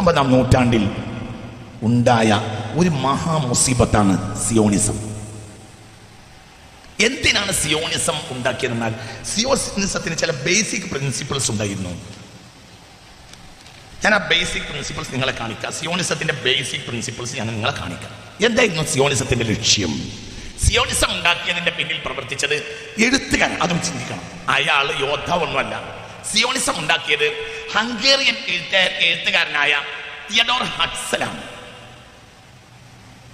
പത്തൊമ്പതാം നൂറ്റാണ്ടിൽ ഉണ്ടായ ഒരു മഹാമുസീബത്താണ് സിയോണിസം. എന്തിനാണ് സിയോണിസം ഉണ്ടാക്കിയതെന്നാൽ സിയോണിസത്തിന് ചില ബേസിക് പ്രിൻസിപ്പിൾസ് ഉണ്ടായിരുന്നു. ഞാൻ ആ ബേസിക് പ്രിൻസിപ്പിൾസ് നിങ്ങളെ കാണിക്കാം. സിയോണിസത്തിന്റെ ബേസിക് പ്രിൻസിപ്പിൾസ് ഞാൻ നിങ്ങളെ കാണിക്കാം. എന്തായിരുന്നു സിയോണിസത്തിന്റെ ലക്ഷ്യം? സിയോണിസം ഉണ്ടാക്കിയതിന്റെ പിന്നിൽ പ്രവർത്തിച്ചത് എഴുത്തുകാരൻ. അതും ചിന്തിക്കണം. അയാൾ യോദ്ധാവൊന്നുമല്ല. സിയോണിസം ഉണ്ടാക്കിയത് ഹംഗേറിയൻ എഴുത്ത എഴുത്തുകാരനായ തിയഡോർ ഹട്സലാണ്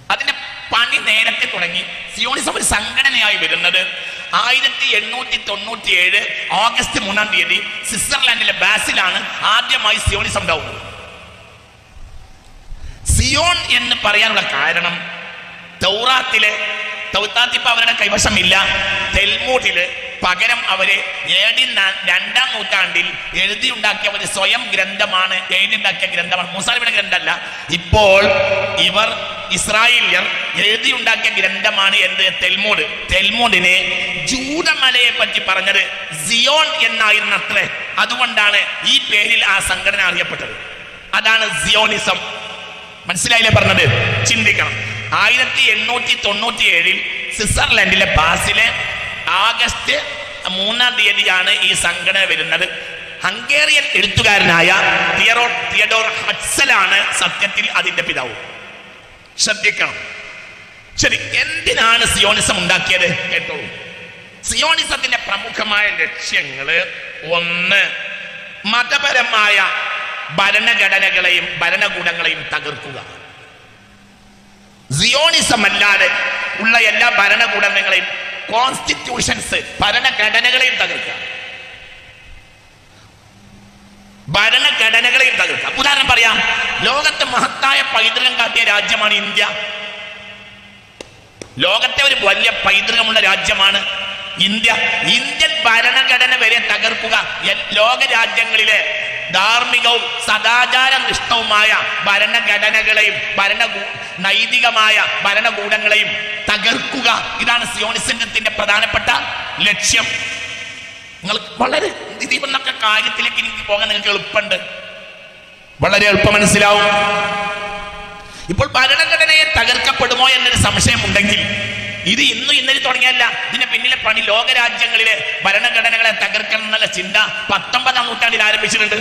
അതിന്റെ പണി നേരത്തെ തുടങ്ങി സിയോണിസം ഒരു സംഘടനയായി വരുന്നത് ആയിരത്തി എണ്ണൂറ്റി തൊണ്ണൂറ്റി ഏഴ് ഓഗസ്റ്റ് മൂന്നാം തീയതി സ്വിറ്റ്സർലാൻഡിലെ ബാസിലാണ് ആദ്യമായി സിയോണിസം ഉണ്ടാവുന്നത്. സിയോൺ എന്ന് പറയാനുള്ള കാരണം തൗറാത്തിലെ തൗത്താത്തിപ്പ അവരുടെ കൈവശമില്ല തെൽമൂട്ടിൽ പകരം അവർ ഏടി രണ്ടാം നൂറ്റാണ്ടിൽ എഴുതിയുണ്ടാക്കിയ ഒരു സ്വയം ഗ്രന്ഥമാണ് എഴുതിയുണ്ടാക്കിയ ഗ്രന്ഥമാണ് മുസാലിമിന്റെ ഗ്രന്ഥമല്ല. ഇപ്പോൾ ഇവർ ഇസ്രായേലിയർ എഴുതിയുണ്ടാക്കിയ ഗ്രന്ഥമാണ് എന്ത്? തെൽമൂഡ് തെൽമൂഡിനെ ജൂതമലയെ പറ്റി പറഞ്ഞത് സിയോൺ എന്നായിരുന്നു അത്രേ അതുകൊണ്ടാണ് ഈ പേരിൽ ആ സംഘടന അറിയപ്പെട്ടത്. അതാണ് സിയോണിസം. മനസ്സിലായില്ലേ പറഞ്ഞത്? ചിന്തിക്കണം. ആയിരത്തി എണ്ണൂറ്റി തൊണ്ണൂറ്റി ഏഴിൽ സ്വിറ്റ്സർലൻഡിലെ ബാസിലെ ആഗസ്റ്റ് മൂന്നാം തീയതിയാണ് ഈ സംഘടന വരുന്നത്. ഹംഗേറിയൻ എഴുത്തുകാരനായ തിയറോ തിയഡോർ ഹഡ്സലാണ് സത്യത്തിൽ അതിന്റെ പിതാവ്. ശ്രദ്ധിക്കണം. ശരി എന്തിനാണ് സിയോണിസം ഉണ്ടാക്കിയത്? കേട്ടോളൂ. സിയോണിസത്തിന്റെ പ്രമുഖമായ ലക്ഷ്യങ്ങൾ ഒന്ന് മതപരമായ ഭരണഘടനകളെയും ഭരണകൂടങ്ങളെയും തകർക്കുക. സിയോണിസം അല്ലാതെ ഉള്ള എല്ലാ ഭരണകൂടങ്ങളെയും കോൺസ്റ്റിറ്റ്യൂഷൻസ് ഭരണഘടനകളെയും തകർക്കുക. ഭരണഘടനകളെയും തകർക്കുക. ഉദാഹരണം പറയാം. ലോകത്തെ മഹത്തായ പൈതൃകം കാട്ടിയ രാജ്യമാണ് ഇന്ത്യ. ലോകത്തെ ഒരു വലിയ പൈതൃകമുള്ള രാജ്യമാണ് ഇന്ത്യ. ഇന്ത്യൻ ഭരണഘടന വരെ തകർക്കുക. ലോക രാജ്യങ്ങളിലെ ധാർമ്മികവും സദാചാര നിഷ്ഠവുമായ ഭരണഘടനകളെയും ഭരണ നൈതികമായ ഭരണകൂടങ്ങളെയും തകർക്കുക. ഇതാണ് സിയോണിസത്തിന്റെ പ്രധാനപ്പെട്ട ലക്ഷ്യം. നിങ്ങൾ വളരെ ഇതിന്നൊക്കെ കാര്യത്തിലേക്ക് എനിക്ക് പോകാൻ നിങ്ങൾക്ക് എളുപ്പമുണ്ട്. വളരെ എളുപ്പം മനസ്സിലാവും. ഇപ്പോൾ ഭരണഘടനയെ തകർക്കപ്പെടുമോ എന്നൊരു സംശയം ഉണ്ടെങ്കിൽ ഇത് ഇന്നും ഇന്നലെ തുടങ്ങിയല്ല. ഇതിന്റെ പിന്നിലെ പണി ലോകരാജ്യങ്ങളിലെ ഭരണഘടനകളെ തകർക്കണം എന്നുള്ള ചിന്ത പത്തൊമ്പതാം നൂറ്റാണ്ടിൽ ആരംഭിച്ചിട്ടുണ്ട്.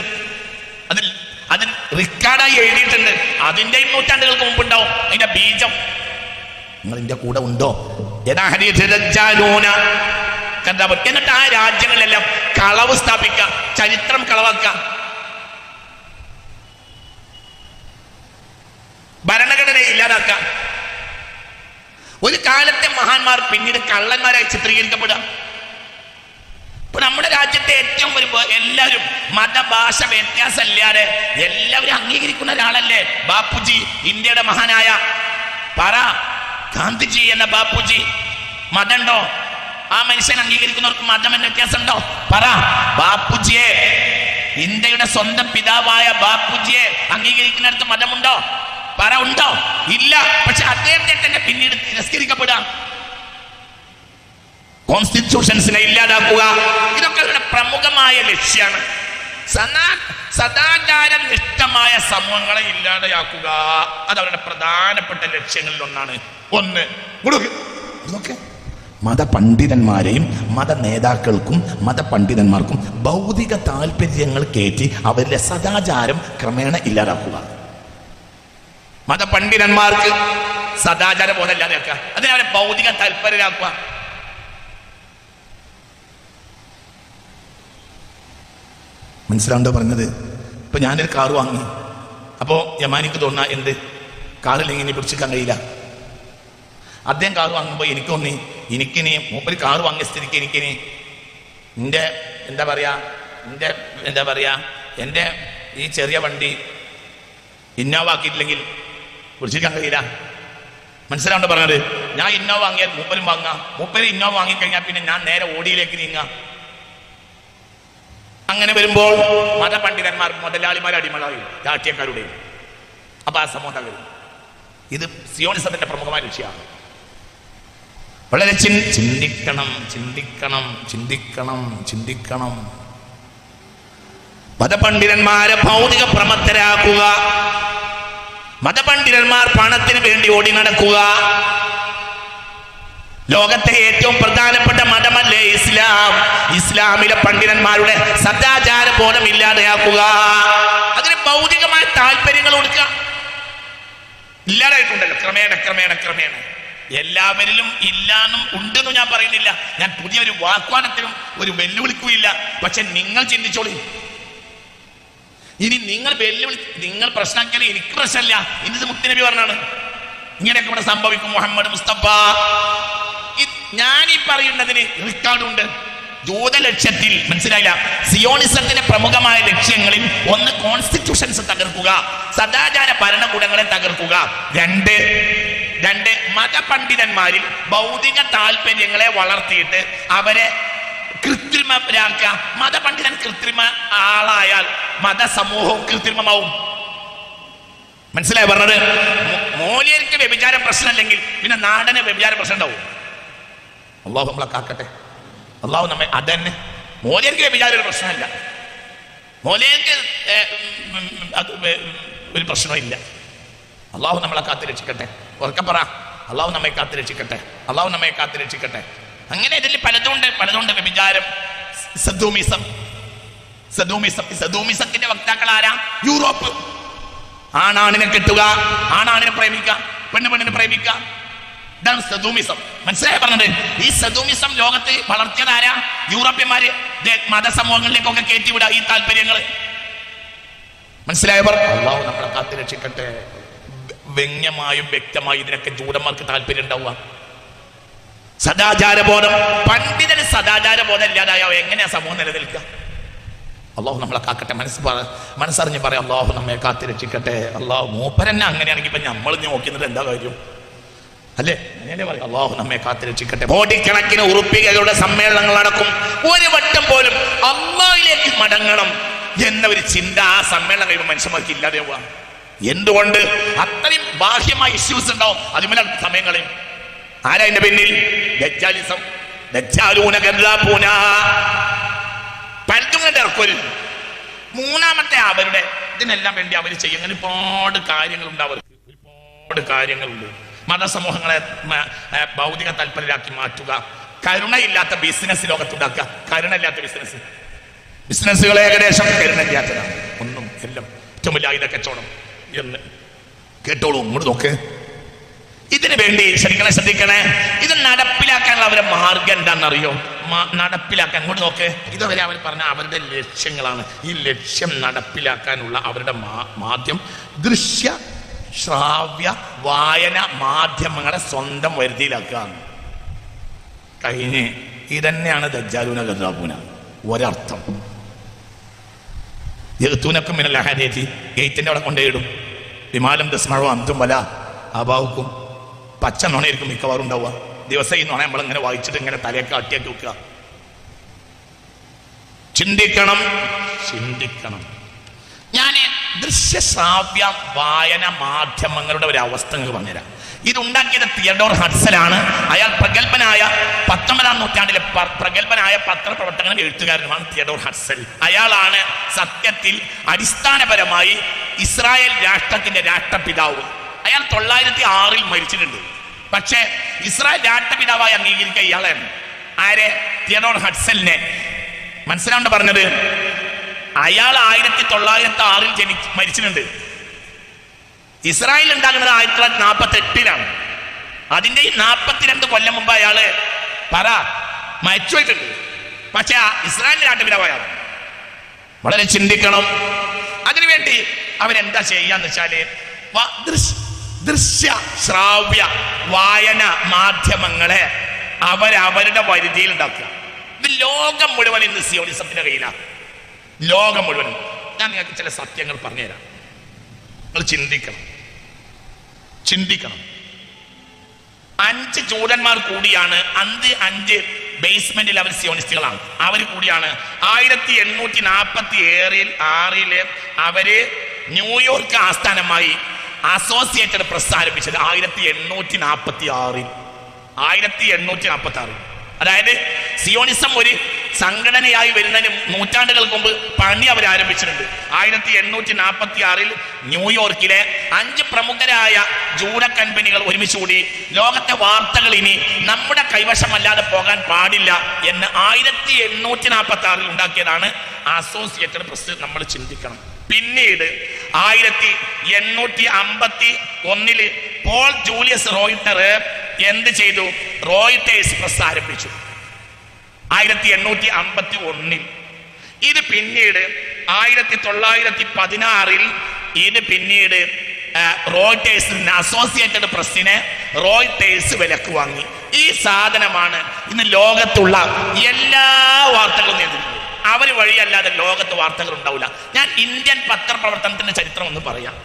അതിൽ അതിൽ റിക്കാർഡായി എഴുതിയിട്ടുണ്ട്. അതിന്റെയും നൂറ്റാണ്ടുകൾക്ക് മുമ്പുണ്ടാവും. അതിന്റെ ബീജം നിങ്ങൾ കൂടെ ഉണ്ടോ? എന്നിട്ട് ആ രാജ്യങ്ങളിലെല്ലാം കളവ് സ്ഥാപിക്കുക ചരിത്രം കളവാക്കുക ഭരണഘടന ഇല്ലാതാക്ക. ഒരു കാലത്തെ മഹാന്മാർ പിന്നീട് കള്ളന്മാരായി ചിത്രീകരിക്കപ്പെടുക. ഇപ്പൊ നമ്മുടെ രാജ്യത്തെ ഏറ്റവും ഒരു എല്ലാവരും മതഭാഷ വ്യത്യാസം ഇല്ലാതെ എല്ലാവരും അംഗീകരിക്കുന്ന ഒരാളല്ലേ ബാപ്പുജി ഇന്ത്യയുടെ മഹാനായ. പറ. ഗാന്ധിജി എന്ന ബാപ്പുജി. മതണ്ടോ ആ മനുഷ്യൻ അംഗീകരിക്കുന്നവർക്ക് മതം എന്ന വ്യത്യാസമുണ്ടോ? പറ. ബാപ്പുജിയെ ഇന്ത്യയുടെ സ്വന്തം പിതാവായ ബാപ്പുജിയെ അംഗീകരിക്കുന്നിടത്ത് മതമുണ്ടോ? പറ ഉണ്ടോ? ഇല്ല. പക്ഷെ അദ്ദേഹത്തെ തന്നെ പിന്നീട് തിരസ്കരിക്കപ്പെടാം കോൺസ്റ്റിറ്റ്യൂഷൻസിനെ ഇല്ലാതാക്കുക. ഇതൊക്കെ അവരുടെ പ്രമുഖമായ ലക്ഷ്യമാണ്. സദാ സദാചാരം ഇഷ്ടമായ സമൂഹങ്ങളെ ഇല്ലാതെയാക്കുക. അത് അവരുടെ പ്രധാനപ്പെട്ട ലക്ഷ്യങ്ങളിൽ ഒന്നാണ്. ഒന്ന് മതപണ്ഡിതന്മാരെയും മത നേതാക്കൾക്കും മതപണ്ഡിതന്മാർക്കും ഭൗതിക താല്പര്യങ്ങൾ കയറ്റി അവരുടെ സദാചാരം ക്രമേണ ഇല്ലാതാക്കുക. മതപണ്ഡിതന്മാർക്ക് സദാചാര ബോധം ഇല്ലാതെയാക്കുക. അതിനെ അവരെ ഭൗതിക താല്പര്യരാക്കുക മനസ്സിലാണ്ടോ പറഞ്ഞത്? ഇപ്പൊ ഞാനൊരു കാറ് വാങ്ങി. അപ്പോ യമാനിക്ക് തോന്നാ എന്ത്? കാറില്ലെങ്കിൽ ഇനി പിടിച്ചിരിക്കാൻ കഴിയില്ല. അദ്ദേഹം കാറ് വാങ്ങുമ്പോൾ എനിക്ക് തോന്നി എനിക്കിനി മൂപ്പര് കാറ് വാങ്ങിയ സ്ഥിതിക്ക് എനിക്കിനി എന്റെ എന്താ പറയാ എന്റെ എന്താ പറയാ എന്റെ ഈ ചെറിയ വണ്ടി ഇന്നോവ ആക്കിയിട്ടില്ലെങ്കിൽ പിടിച്ചിരിക്കാൻ കഴിയില്ല. മനസ്സിലാണ്ടോ പറഞ്ഞത്? ഞാൻ ഇന്നോവ വാങ്ങിയാൽ മൂപ്പരും വാങ്ങാം. മൂപ്പര് ഇന്നോവ വാങ്ങിക്കഴിഞ്ഞാൽ പിന്നെ ഞാൻ നേരെ ഓടിയിലേക്ക് നീങ്ങാം. അങ്ങനെ വരുമ്പോൾ മതപണ്ഡിതന്മാർ മുതലാളിമാർ അടിമകളായി രാഷ്ട്രീയക്കാരുടെയും അപ്പൊ ആ സമൂഹം ഇത് സിയോണിസത്തിന്റെ പ്രമുഖമായ ലക്ഷ്യമാണ് വളരെ ചിന്തിക്കണം ചിന്തിക്കണം ചിന്തിക്കണം ചിന്തിക്കണം. മതപണ്ഡിതന്മാരെ ഭൗതിക പ്രമത്തരാക്കുക. മതപണ്ഡിതന്മാർ പണത്തിന് വേണ്ടി ഓടി നടക്കുക. ലോകത്തെ ഏറ്റവും പ്രധാനപ്പെട്ട മതമല്ലേ ഇസ്ലാം? ഇസ്ലാമിലെ പണ്ഡിതന്മാരുടെ സദാചാര ബോധം ഇല്ലാതെയാക്കുക. അതിന് ഭൗതികമായ താല്പര്യങ്ങൾ കൊടുക്കുക. ഇല്ലാതായിട്ടുണ്ടല്ലോ. ക്രമേണ ക്രമേണ ക്രമേണ. എല്ലാവരിലും ഇല്ലാന്നും ഉണ്ടെന്നും ഞാൻ പറയുന്നില്ല. ഞാൻ പുതിയൊരു വാഗ്വാദത്തിനും ഒരു വെല്ലുവിളിക്കുകയില്ല പക്ഷെ നിങ്ങൾ ചിന്തിച്ചോളി. ഇനി നിങ്ങൾ വെല്ലുവിളി നിങ്ങൾ പ്രശ്നമാക്കിയാൽ എനിക്ക് പ്രശ്നമില്ല. ഇന്നത് മുത്തിനബി പറഞ്ഞാണ്. ഇങ്ങനെയൊക്കെ ഇവിടെ സംഭവിക്കും മുഹമ്മദ് മുസ്തഫ. ഇത് ഞാൻ ഈ പറയുന്നതിന് റെക്കോർഡുണ്ട് ജൂത ലക്ഷ്യത്തിൽ മനസ്സിലായില്ല? സിയോണിസത്തിന്റെ പ്രമുഖമായ ലക്ഷ്യങ്ങളിൽ ഒന്ന് കോൺസ്റ്റിറ്റ്യൂഷൻസ് തകർക്കുക സദാചാര ഭരണകൂടങ്ങളെ തകർക്കുക. രണ്ട് രണ്ട് മതപണ്ഡിതന്മാരിൽ ഭൗതിക താല്പര്യങ്ങളെ വളർത്തിയിട്ട് അവരെ കൃത്രിമരാക്കുക. മതപണ്ഡിതൻ കൃത്രിമ ആളായാൽ മതസമൂഹവും കൃത്രിമമാവും. മനസ്സിലായി പറഞ്ഞത്? മോലിയർക്ക് വ്യഭിചാര പ്രശ്നമല്ലെങ്കിൽ പിന്നെ നാടന് വ്യഭിചാര പ്രശ്നം ഉണ്ടാവും. അള്ളാഹു നമ്മളെ കാക്കട്ടെ. അള്ളാഹു നമ്മെ അതന്നെ. മോലിയർക്ക് വിചാരം ഒരു പ്രശ്നമല്ല. ഉം, അത് ഒരു പ്രശ്നമില്ല അള്ളാഹു നമ്മളെ കാത്തു രക്ഷിക്കട്ടെ. ഉറക്കെ പറ. അള്ളാഹു നമ്മെ കാത്തു രക്ഷിക്കട്ടെ. അള്ളാഹു നമ്മെ കാത്തു രക്ഷിക്കട്ടെ. അങ്ങനെ ഇതിൽ പലതുണ്ട്. പലതുണ്ട്. വിചാരം സദൂമിസം. സദൂമിസം സദൂമിസത്തിന്റെ വക്താക്കൾ ആരാ? യൂറോപ്പ്. ആണാണിനെ കെട്ടുക. ആണാണിനെ പ്രേമിക്കുക. പെണ്ണ് പെണ്ണിനെ പ്രേമിക്കുക. ഇതാണ് സദൂമിസം. മനസ്സിലായി പറഞ്ഞത്? ഈ സദൂമിസം ലോകത്ത് വളർത്തിയത് ആരാ? യൂറോപ്യന്മാര്. മതസമൂഹങ്ങളിലേക്കൊക്കെ കയറ്റിവിടുക ഈ താല്പര്യങ്ങൾ മനസ്സിലായവർ അള്ളാഹു നമ്മളെ കാത്തു രക്ഷിക്കട്ടെ. വ്യംഗ്യമായും വ്യക്തമായും ഇതിനൊക്കെ ജൂടന്മാർക്ക് താല്പര്യം ഉണ്ടാവുക. സദാചാരബോധം. പണ്ഡിതന് സദാചാരബോധം ഇല്ലാതായോ എങ്ങനെയാ സമൂഹം നിലനിൽക്കുക? അള്ളാഹു നമ്മളെ കാക്കട്ടെ. മനസ്സ് പറ മനസ്സറിഞ്ഞ് പറയാം അള്ളാഹു നമ്മെ കാത്തു രക്ഷിക്കട്ടെ. അള്ളാഹു മൂപ്പരന്നെ അങ്ങനെയാണെങ്കിൽ ഇപ്പൊ നമ്മൾ നോക്കുന്നത് എന്താ കാര്യം? അല്ലേ? അള്ളാഹു നമ്മെ കാത്തിരക്ഷിക്കട്ടെ. കോടിക്കണക്കിന് ഉറുപ്പികളുടെ സമ്മേളനങ്ങൾ നടക്കും. ഒരു വട്ടം പോലും അള്ളാഹിലേക്ക് മടങ്ങണം എന്ന ഒരു ചിന്ത ആ സമ്മേളനം കഴിയുമ്പോൾ മനുഷ്യന്മാർക്ക് ഇല്ലാതെ പോവാ എന്തുകൊണ്ട്? അത്രയും ബാഹ്യമായ ഇഷ്യൂസ് ഉണ്ടാവും. അതിമല സമയങ്ങളിൽ കളയും. ആരാ എന്റെ പിന്നിൽ? ദജ്ജാലിസം. ദജ്ജാലൂന ഗദ്ദാബൂന. പലതും കണ്ട് ഇറക്കുവരും മൂന്നാമത്തെ അവരുടെ ഇതിനെല്ലാം വേണ്ടി അവർ ചെയ്യും. അങ്ങനെ ഒരുപാട് കാര്യങ്ങളുണ്ട് അവർക്ക്. ഒരുപാട് കാര്യങ്ങളുണ്ട്. മതസമൂഹങ്ങളെ ഭൗതിക താല്പര്യമാക്കി മാറ്റുക. കരുണയില്ലാത്ത ബിസിനസ് ലോകത്തുണ്ടാക്കുക. കരുണയില്ലാത്ത ബിസിനസ് ബിസിനസ്സുകളെ ഏകദേശം കരുണയില്ലാത്തതാണ്. ഒന്നും എല്ലാം ഏറ്റവും വലിയ ആയുധ കച്ചവടം. എന്ന് കേട്ടോളൂ ഇങ്ങോട്ട് നോക്ക്. ഇതിനു വേണ്ടി ശരിക്കണേ ശ്രദ്ധിക്കണേ. ഇത് നടപ്പിലാക്കാനുള്ള അവരുടെ മാർഗം എന്താണെന്നറിയോ? നടപ്പിലാക്കാൻ ഇങ്ങോട്ട് നോക്കേ. ഇതുവരെ അവർ പറഞ്ഞ അവരുടെ ലക്ഷ്യങ്ങളാണ്. ഈ ലക്ഷ്യം നടപ്പിലാക്കാനുള്ള അവരുടെ മാധ്യം ദൃശ്യ ശ്രാവ്യ വായന മാധ്യമങ്ങളെ സ്വന്തം വരുതിയിലാക്കുക കഴിഞ്ഞ് ഇതന്നെയാണ് ദജ്ജാലൂന ഗദ്ദാബൂന ഒരർത്ഥം. യഹത്തൂനക്കും മിനൽ അഹാരേറ്റി ഗേറ്റിന്റെ അവിടെ കൊണ്ടേയിടും വിമാനം ദസ്മഴോ അന്തും വല അഭാവുക്കും പച്ച നുണയായിരിക്കും മിക്കവാറും ഉണ്ടാവുക. ദിവസം ഈ നുണ നമ്മളിങ്ങനെ വായിച്ചിട്ട് ഇങ്ങനെ തലയൊക്കെ അട്ടിയാക്കി വെക്കുക. ചിന്തിക്കണം. ചിന്തിക്കണം. ഞാൻ ദൃശ്യശ്രാവ്യ വായന മാധ്യമങ്ങളുടെ ഒരു അവസ്ഥ നിങ്ങൾക്ക് പറഞ്ഞുതരാം. ഇതുണ്ടാക്കിയത് തിയഡോർ ഹഡ്സലാണ്. അയാൾ പ്രഗത്ഭനായ പത്തൊമ്പതാം നൂറ്റാണ്ടിലെ പ്രഗത്ഭനായ പത്രപ്രവർത്തകനും എഴുത്തുകാരനുമാണ് തിയഡോർ ഹഡ്സൽ. അയാളാണ് സത്യത്തിൽ അടിസ്ഥാനപരമായി ഇസ്രായേൽ രാഷ്ട്രത്തിന്റെ രാഷ്ട്രപിതാവ്. അയാൾ തൊള്ളായിരത്തി ആറിൽ മരിച്ചിട്ടുണ്ട്. പക്ഷേ ഇസ്രായേൽ രാഷ്ട്രപിതാവായി അംഗീകരിക്കുക ഇയാളെ ആരെ? തിയഡോർ ഹഡ്സലിനെ. മനസ്സിലാണ്ട് പറഞ്ഞത്? അയാൾ ആയിരത്തി തൊള്ളായിരത്തി ആറിൽ ജനി മരിച്ചിട്ടുണ്ട്. ഇസ്രായേൽ ഉണ്ടാകുന്നത് ആയിരത്തി തൊള്ളായിരത്തി നാൽപ്പത്തി എട്ടിലാണ് അതിന്റെ നാൽപ്പത്തിരണ്ട് കൊല്ലം മുമ്പ് അയാൾ പറ മരിച്ചുപോയിട്ടുണ്ട്. പക്ഷെ ആ ഇസ്രായേൽ നാട്ടുപിതാവായാണ് വളരെ ചിന്തിക്കണം. അതിനുവേണ്ടി അവരെന്താ ചെയ്യാന്ന് വെച്ചാൽ ദൃശ്യ ശ്രാവ്യ വായന മാധ്യമങ്ങളെ അവരവരുടെ പരിധിയിൽ ഉണ്ടാക്കുക. ലോകം മുഴുവൻ ഇന്ന് സിയോണിസത്തിന്റെ കയ്യിലാണ് ലോകം മുഴുവൻ ഞാൻ നിങ്ങൾക്ക് ചില സത്യങ്ങൾ പറഞ്ഞുതരാം. നിങ്ങൾ ചിന്തിക്കണം. ചിന്തിക്കണം. അഞ്ച് ജൂതന്മാർ കൂടിയാണ് അഞ്ച് അഞ്ച് ബേസ്മെന്റിൽ അവർ സിയോണിസ്റ്റുകളാണ് അവർ കൂടിയാണ് ആയിരത്തി എണ്ണൂറ്റി നാൽപ്പത്തി ഏറിൽ ആറിൽ അവർ ന്യൂയോർക്ക് ആസ്ഥാനമായി അസോസിയേറ്റഡ് പ്രസ് ആരംഭിച്ചത് ആയിരത്തി എണ്ണൂറ്റി നാൽപ്പത്തി ആറിൽ ആയിരത്തി എണ്ണൂറ്റി നാൽപ്പത്തി ആറിൽ അതായത് സിയോണിസം ഒരു സംഘടനയായി വരുന്നതിന് നൂറ്റാണ്ടുകൾക്ക് മുമ്പ് പണി അവർ ആരംഭിച്ചിട്ടുണ്ട് ആയിരത്തി എണ്ണൂറ്റി നാൽപ്പത്തി ആറിൽ ന്യൂയോർക്കിലെ അഞ്ച് പ്രമുഖരായ ജൂഡ കമ്പനികൾ ഒരുമിച്ച് കൂടി ലോകത്തെ വാർത്തകൾ ഇനി നമ്മുടെ കൈവശമല്ലാതെ പോകാൻ പാടില്ല എന്ന് ആയിരത്തി എണ്ണൂറ്റി നാൽപ്പത്തി ആറിൽ ഉണ്ടാക്കിയതാണ് അസോസിയേറ്റഡ് പ്രസ് നമ്മൾ ചിന്തിക്കണം. പിന്നീട് ആയിരത്തി എണ്ണൂറ്റി അമ്പത്തി ഒന്നിൽ പോൾ ജൂലിയസ് റോയിട്ടർ എന്ത് ചെയ്തു? റോയിട്ടേഴ്സ് പ്രസ് ആരംഭിച്ചു. ആയിരത്തി എണ്ണൂറ്റി അമ്പത്തി ഒന്നിൽ ഇത് പിന്നീട് ആയിരത്തി തൊള്ളായിരത്തി പതിനാറിൽ ഇത് പിന്നീട് റോയിട്ടേഴ്സിന് അസോസിയേറ്റഡ് പ്രസ്സിനെ റോയിട്ടേഴ്സ് വിലക്ക് വാങ്ങി. ഈ സാധനമാണ് ഇന്ന് ലോകത്തുള്ള എല്ലാ വാർത്തകളും നേരിടുന്നത്. അവർ വഴിയല്ലാതെ ലോകത്ത് വാർത്തകൾ ഉണ്ടാവില്ല ഞാൻ ഇന്ത്യൻ പത്രപ്രവർത്തനത്തിന്റെ ചരിത്രം ഒന്ന് പറയാം.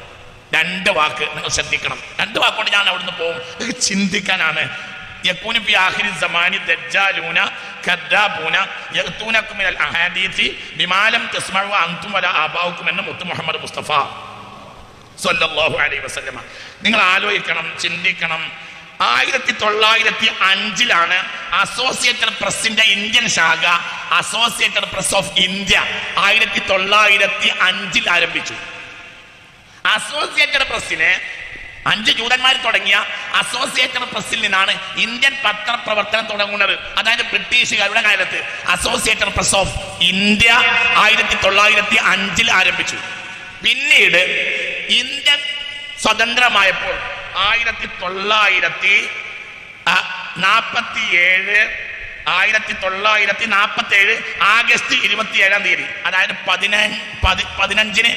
രണ്ട് വാക്ക് നിങ്ങൾ ശ്രദ്ധിക്കണം. രണ്ട് വാക്കുകൊണ്ട് ഞാൻ അവിടുന്ന് പോകും. ചിന്തിക്കാനാണ് യക്കൂന ഫി ആഖിരി സമാനി ദജ്ജാലൂന കദ്ദാബൂന യഖ്തൂനകും മിനൽ അഹാദീസി ബിമാലം തസ്മഉ അൻതും വല ആബാഉകും എന്ന് മുത്ത് മുഹമ്മദ് മുസ്തഫ സല്ലല്ലാഹു അലൈഹി വസല്ലമ. നിങ്ങൾ ആലോചിക്കണം ചിന്തിക്കണം. ആയിരത്തി തൊള്ളായിരത്തി അഞ്ചിലാണ് അസോസിയേറ്റഡ് പ്രസിന്റെ ഇന്ത്യൻ ശാഖ അസോസിയേറ്റഡ് പ്രസ് ഓഫ് ഇന്ത്യ ആയിരത്തി തൊള്ളായിരത്തി അഞ്ചിൽ ആരംഭിച്ചു അസോസിയേറ്റഡ് പ്രസ്സിനെ അഞ്ച് ജൂതന്മാർ തുടങ്ങിയ അസോസിയേറ്റഡ് പ്രസ്സിൽ നിന്നാണ് ഇന്ത്യൻ പത്രപ്രവർത്തനം തുടങ്ങുന്നത്. അതായത് ബ്രിട്ടീഷുകാരുടെ കാലത്ത് അസോസിയേറ്റഡ് പ്രസ് ഓഫ് ഇന്ത്യ ആയിരത്തി തൊള്ളായിരത്തി അഞ്ചിൽ ആരംഭിച്ചു. പിന്നീട് ഇന്ത്യ സ്വതന്ത്രമായപ്പോൾ ആയിരത്തി തൊള്ളായിരത്തി നാൽപ്പത്തി ഏഴ് ആയിരത്തി തൊള്ളായിരത്തി നാൽപ്പത്തി ഏഴ് ആഗസ്റ്റ് ഇരുപത്തി ഏഴാം തീയതി അതായത് പതിനഞ്ച് പതി പതിനഞ്ചിന്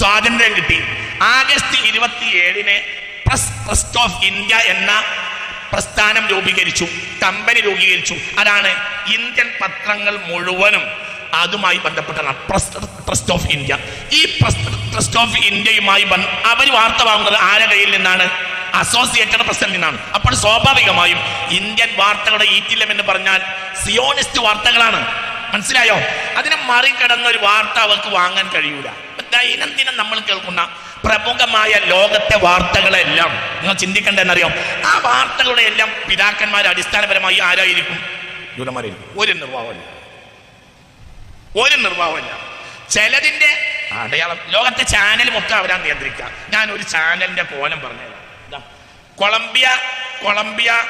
സ്വാതന്ത്ര്യം കിട്ടി. ആഗസ്റ്റ് ഇരുപത്തിയേഴിന് പ്രസ് ട്രസ്റ്റ് ഓഫ് ഇന്ത്യ എന്ന പ്രസ്ഥാനം രൂപീകരിച്ചു കമ്പനി രൂപീകരിച്ചു. അതാണ് ഇന്ത്യൻ പത്രങ്ങൾ മുഴുവനും അതുമായി ബന്ധപ്പെട്ടതാണ് ട്രസ്റ്റ് ഓഫ് ഇന്ത്യ. ഈ ട്രസ്റ്റ് ഓഫ് ഇന്ത്യയുമായി അവർ വാർത്ത വാങ്ങുന്നത് ആരെ കയ്യിൽ നിന്നാണ്? അസോസിയേറ്റഡ് പ്രസിൽ നിന്നാണ്. അപ്പോൾ സ്വാഭാവികമായും ഇന്ത്യൻ വാർത്തകളുടെ ഈറ്റില്ലം എന്ന് പറഞ്ഞാൽ സിയോണിസ്റ്റ് വാർത്തകളാണ്. മനസ്സിലായോ? അതിനെ മറികടന്ന ഒരു വാർത്ത അവർക്ക് വാങ്ങാൻ കഴിയൂല. ദൈനംദിനം നമ്മൾ കേൾക്കുന്ന പ്രമുഖമായ ലോകത്തെ വാർത്തകളെല്ലാം നിങ്ങൾ ചിന്തിക്കേണ്ടതെന്നറിയാം. ആ വാർത്തകളുടെ എല്ലാം പിതാക്കന്മാർ അടിസ്ഥാനപരമായി ആരായിരിക്കും? ജൂതന്മാരായിരിക്കും ഒരു നിർവാഹമല്ല ഒരു നിർവാഹമല്ല ചിലതിന്റെ അടയാളം ലോകത്തെ ചാനൽ മൊത്തം അവരാ നിയന്ത്രിക്കുക. ഞാൻ ഒരു ചാനലിന്റെ കോലം പറഞ്ഞുതരാം. കൊളംബിയ കൊളംബിയ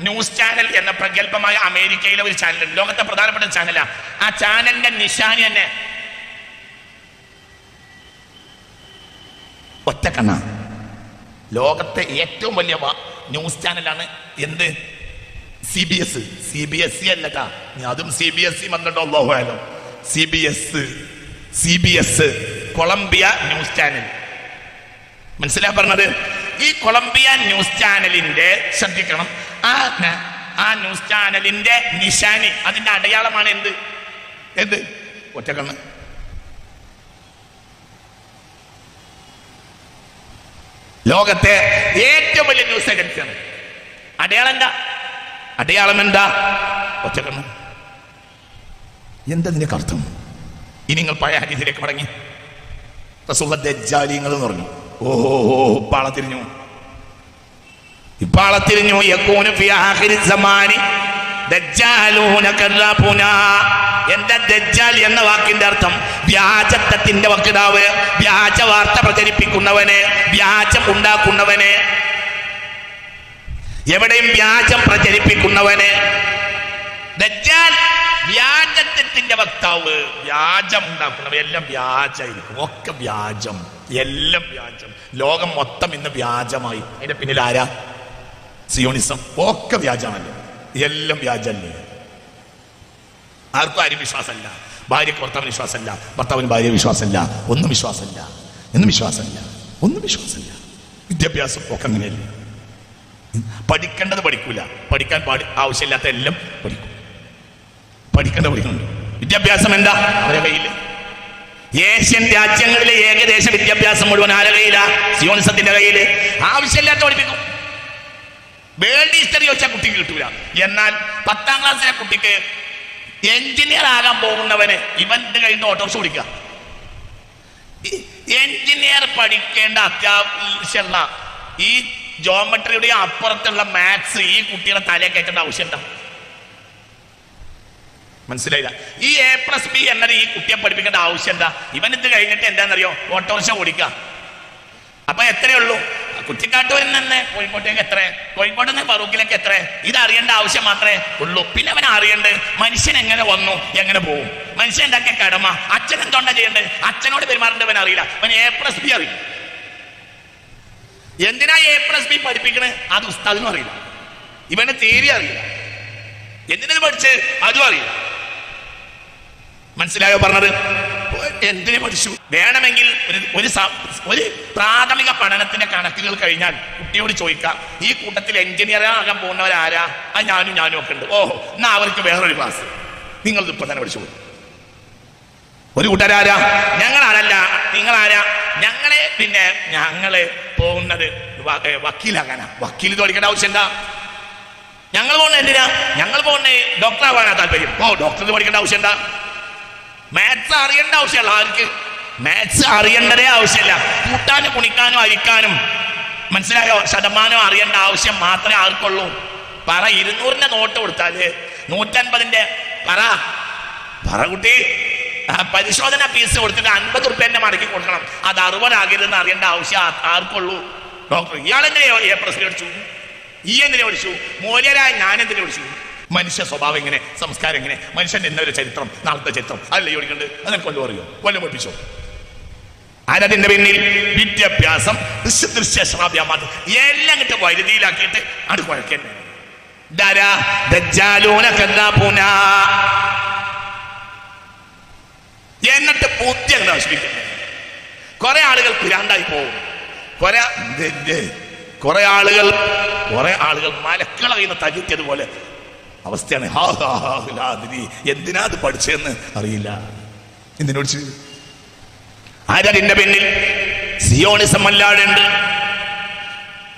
ന്യൂസ് ചാനൽ എന്ന പ്രഗത്ഭമായ അമേരിക്കയിലെ ഒരു ചാനലുണ്ട്. ലോകത്തെ പ്രധാനപ്പെട്ട ചാനലാണ് ആ ചാനലിന്റെ നിശാനി തന്നെ ഒറ്റക്കണ്ണ. ലോകത്തെ ഏറ്റവും വലിയ ന്യൂസ് ചാനലാണ്. എന്ത്? C B S C B S C അല്ലട്ടാ. അതും സി ബി എസ് സി വന്നിട്ടോ ലോഹമായാലും C B S C B S Columbia news channel. മനസ്സിലാ പറഞ്ഞത്? ഈ കൊളംബിയ ന്യൂസ് ചാനലിന്റെ ശ്രദ്ധിക്കണം. ആ ആ ന്യൂസ് ചാനലിന്റെ നിശാനി അതിന്റെ അടയാളമാണ് എന്ത്? എന്ത്? ഒറ്റക്കണ്ണ്. ലോകത്തെ ഏറ്റവും വലിയ ന്യൂസ് ഏജൻസിയാണ് അടയാളം എന്താ അടയാളം എന്താ? ഒറ്റക്കണ്ണ് എന്താ നിനക്ക് അർത്ഥം? ഇനി നിങ്ങൾ പഴയ ഹരീതിയിലേക്ക് മടങ്ങി. ദജ്ജാലിങ്ങൾ എന്ന് പറഞ്ഞു. ഓഹോ ഇപ്പാളെ തിരിഞ്ഞു ഇപ്പാള തിരിഞ്ഞു യക്കൂനു ഫി ആഖിരി സമാനി എന്താ ദജ്ജാൽ എന്ന വാക്കിന്റെ അർത്ഥം? വ്യാജത്വത്തിന്റെ വക്താവ് വ്യാജ വാർത്ത പ്രചരിപ്പിക്കുന്നവന് വ്യാജം ഉണ്ടാക്കുന്നവന്. എവിടെയും വ്യാജം പ്രചരിപ്പിക്കുന്നവന്. ദജ്ജാൽ വ്യാജത്വത്തിന്റെ വക്താവ് വ്യാജം ഉണ്ടാക്കുന്നവ എല്ലാം വ്യാജായിരിക്കും ഒക്കെ വ്യാജം. എല്ലാം വ്യാജം. ലോകം മൊത്തം ഇന്ന് വ്യാജമായി. അതിന്റെ പിന്നിൽ ആരാ? സിയോണിസം. ഒക്കെ വ്യാജമല്ലേ? എല്ലാം വ്യാജല്ലേ ആർക്കും ആരും വിശ്വാസമല്ല. ഭാര്യക്ക് ഭർത്താവിന് വിശ്വാസമല്ല. ഭർത്താവിന് ഭാര്യ വിശ്വാസമല്ല. ഒന്നും വിശ്വാസമല്ല. എന്നും വിശ്വാസമല്ല. ഒന്നും വിശ്വാസമല്ല. വിദ്യാഭ്യാസം ഒക്കെ അങ്ങനെയല്ല? പഠിക്കേണ്ടത് പഠിക്കൂല. പഠിക്കാൻ പാടി ആവശ്യമില്ലാത്ത എല്ലാം പഠിക്കും. പഠിക്കേണ്ട പഠിക്കുന്നുണ്ട്. വിദ്യാഭ്യാസം എന്താ? അവരെ കയ്യിൽ ഏഷ്യൻ രാജ്യങ്ങളിലെ ഏകദേശ വിദ്യാഭ്യാസം മുഴുവൻ ആരുടെ കയ്യിലാ? സിയോണിസത്തിന്റെ കയ്യിൽ ആവശ്യമില്ലാത്ത പഠിപ്പിക്കും. വേൾഡ് ഹിസ്റ്ററി വെച്ച കുട്ടിക്ക് കിട്ടൂല. എന്നാൽ പത്താം ക്ലാസ്സിലെ കുട്ടിക്ക് എഞ്ചിനീയർ ആകാൻ പോകുന്നവന് ഇത് കഴിഞ്ഞ് ഓട്ടോറിക്ഷ ഓടിക്കുക എഞ്ചിനീയർ പഠിക്കേണ്ട അത്യാവശ്യമുള്ള ഈ ജോമെട്രിയുടെ അപ്പുറത്തുള്ള മാത്സ് ഈ കുട്ടിയുടെ തലയെ കയറ്റേണ്ട ആവശ്യമുണ്ടോ മനസ്സിലായില്ല. ഈ എ പ്ലസ് ബി എന്നത് ഈ കുട്ടിയെ പഠിപ്പിക്കേണ്ട ആവശ്യം എന്താ ഇവൻ ഇത് കഴിഞ്ഞിട്ട് എന്താണെന്നറിയോ ഓട്ടോറിക്ഷ ഓടിക്കുക. അപ്പൊ എത്രയേ ഉള്ളൂ? കുറ്റിക്കാട്ടൂരിൽ നിന്ന് കോഴിക്കോട്ടേക്ക് എത്ര? കോഴിക്കോട്ട് നിന്ന് ഫറൂഖിലേക്ക് എത്ര? ഇത് അറിയേണ്ട ആവശ്യം മാത്രമേ ഉള്ളൂ. പിന്നെ അവൻ അറിയണ്ട് മനുഷ്യൻ എങ്ങനെ വന്നു? എങ്ങനെ പോകും മനുഷ്യൻ ഉണ്ടാക്കിയ കടമ? അച്ഛൻ എന്തുകൊണ്ടാ ചെയ്യേണ്ടത് അച്ഛനോട് പെരുമാറേണ്ടവൻ അറിയില്ല. അവൻ എ പ്ലസ് ബി അറിയും എന്തിനാ എ പ്ലസ് ബി പഠിപ്പിക്കണേ? അത് ഉസ്താദിനും അറിയില്ല. ഇവന് തീരെ അറിയില്ല. എന്തിനത് പഠിച്ച്? അതും അറിയില്ല. മനസ്സിലായോ പറഞ്ഞത്? എന്തിനു പഠിച്ചു? വേണമെങ്കിൽ ഒരു ഒരു ഒരു പ്രാഥമിക പഠനത്തിന്റെ കണക്കുകൾ കഴിഞ്ഞാൽ കുട്ടിയോട് ചോദിക്കാം ഈ കൂട്ടത്തിൽ എഞ്ചിനീയർ ആകാൻ പോകുന്നവരാരാ? അത് ഞാനും ഞാനും ഒക്കെ ഉണ്ട്. ഓഹോ എന്നാ അവർക്ക് വേറൊരു ക്ലാസ് നിങ്ങൾ ഇപ്പൊ തന്നെ പഠിച്ചു ഒരു കൂട്ടരാരാ? ഞങ്ങളാരല്ല? നിങ്ങളാരാ? ഞങ്ങളെ പിന്നെ ഞങ്ങളെ പോകുന്നത് വക്കീലാകാനാ. വക്കീൽ തോടിക്കേണ്ട ആവശ്യം എന്താ? ഞങ്ങൾ പോകുന്ന എന്തിനാ? ഞങ്ങൾ പോകുന്ന ഡോക്ടർ ആവാനാ താല്പര്യം. ഓ ഡോക്ടർ പഠിക്കേണ്ട ആവശ്യം എന്താ? മാത്സ് അറിയേണ്ട ആവശ്യമില്ല ആർക്ക്? മാത്സ് അറിയേണ്ടതേ ആവശ്യമില്ല. കൂട്ടാനും കുണിക്കാനും അരിക്കാനും മനസ്സിലായോ? ശതമാനം അറിയേണ്ട ആവശ്യം മാത്രമേ ആർക്കുള്ളൂ. പറ ഇരുന്നൂറിന്റെ നോട്ട് കൊടുത്താൽ നൂറ്റൻപതിന്റെ പറ. പറ കുട്ടി. പരിശോധന ഫീസ് കൊടുത്തിട്ട് അൻപത് റുപ്യന്റെ മടക്കി കൊടുക്കണം. അത് അറുപതാകരുതെന്ന് അറിയേണ്ട ആവശ്യം ആർക്കുള്ളൂ. ഡോക്ടർ ഇയാളെന്തിനെ എ പ്ലസ് പഠിച്ചു? ഈ എന്തിനെ വിളിച്ചു മൂല്യരായ ഞാൻ എന്തിനെ പഠിച്ചു? മനുഷ്യ സ്വഭാവം എങ്ങനെ സംസ്കാരം എങ്ങനെ മനുഷ്യന്റെ ഇന്നൊരു ചരിത്രം നാളത്തെ ചരിത്രം. അല്ലേ ചോദിക്കണ്ട് അതിനെ കൊല്ലം അറിയോ? കൊല്ലം പഠിപ്പിച്ചോ? ആരതിന്റെ പിന്നിൽ? വിദ്യാഭ്യാസം ദൃശ്യ ശ്രാവ്യ ശ്രാവ്യമാത് എല്ലാം കിട്ടും വരുതിയിലാക്കിയിട്ട് അത് കുഴക്കന്നെ. എന്നിട്ട് ബുദ്ധി അങ്ങ് കുറെ ആളുകൾ പിരാണ്ടായി പോകും കുറെ? കുറെ ആളുകൾ കുറെ ആളുകൾ മലക്കള തകിറ്റിയതുപോലെ അവസ്ഥയാണ്. ഹാ, ഹാ, ഹാ, ഹാദിരി. എന്തിനാ അത് പഠിച്ചതെന്ന് അറിയില്ല. എന്തിനോട് നിന്റെ പിന്നിൽ? സിയോണിസം അല്ലാടുണ്ട്